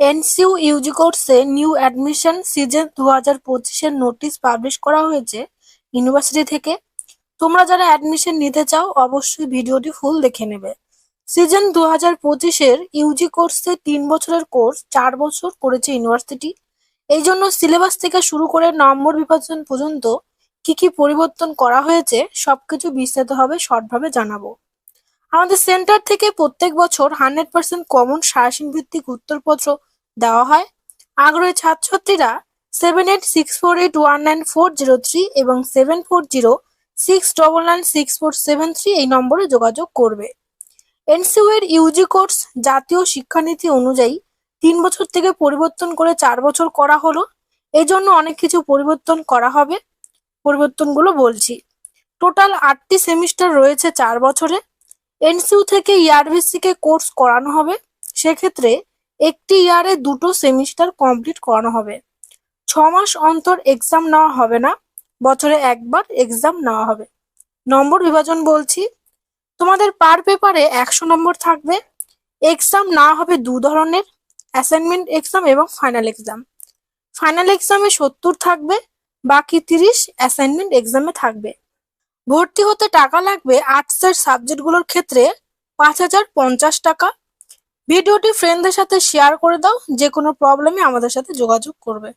NCU UG কোর্সে new admission season দু হাজার পঁচিশের নোটিশ পাবলিশ করা হয়েছে ইউনিভার্সিটি থেকে। তোমরা যারা অ্যাডমিশন নিতে চাও, অবশ্যই ভিডিওটি ফুল দেখে নেবে। সিজন দু হাজার পঁচিশের ইউজি কোর্সে তিন বছরের কোর্স, চার বছর করেছে ইউনিভার্সিটি। এই জন্য সিলেবাস থেকে শুরু করে নম্বর বিভাজন পর্যন্ত কি কি পরিবর্তন করা হয়েছে, সবকিছু বিস্তারিতভাবে শর্টভাবে জানাব। আমাদের সেন্টার থেকে প্রত্যেক বছর হান্ড্রেড পার্সেন্ট কমন সারাসিন ভিত্তিক উত্তরপত্র দেওয়া হয়। আগ্রহী ছাত্রছাত্রীরা seven eight six four eight one nine four zero three এবং seven four zero six double nine six four seven three এই নম্বরে যোগাযোগ করবে। এনসিউ এর ইউজি কোর্স জাতীয় শিক্ষানীতি অনুযায়ী তিন বছর থেকে পরিবর্তন করে চার বছর করা হলো। এই জন্য অনেক কিছু পরিবর্তন করা হবে। পরিবর্তনগুলো বলছি। টোটাল আটটি সেমিস্টার রয়েছে চার বছরে। এনসিউ থেকে ইয়ারভিসিকে কোর্স করানো হবে। সেক্ষেত্রে একটি ইয়ারে দুটো সেমিস্টার কমপ্লিট করানো হবে। ছ মাস অন্তর এক্সাম নেওয়া হবে না, বছরে একবার এক্সাম নেওয়া হবে। নম্বর বিভাজন বলছি, তোমাদের পার পেপারে একশো নম্বর থাকবে। এক্সাম না হবে দু ধরনের, অ্যাসাইনমেন্ট এক্সাম এবং ফাইনাল এক্সাম। ফাইনাল এক্সামে সত্তর থাকবে, বাকি তিরিশ অ্যাসাইনমেন্ট এক্সামে থাকবে। ভর্তি হতে টাকা লাগবে আর্টসের সাবজেক্টগুলোর ক্ষেত্রে পাঁচ হাজার পঞ্চাশ টাকা। ভিডিওটি ফ্রেন্ডদের সাথে শেয়ার করে দাও, যে কোনো প্রবলেমে আমাদের সাথে যোগাযোগ করবে।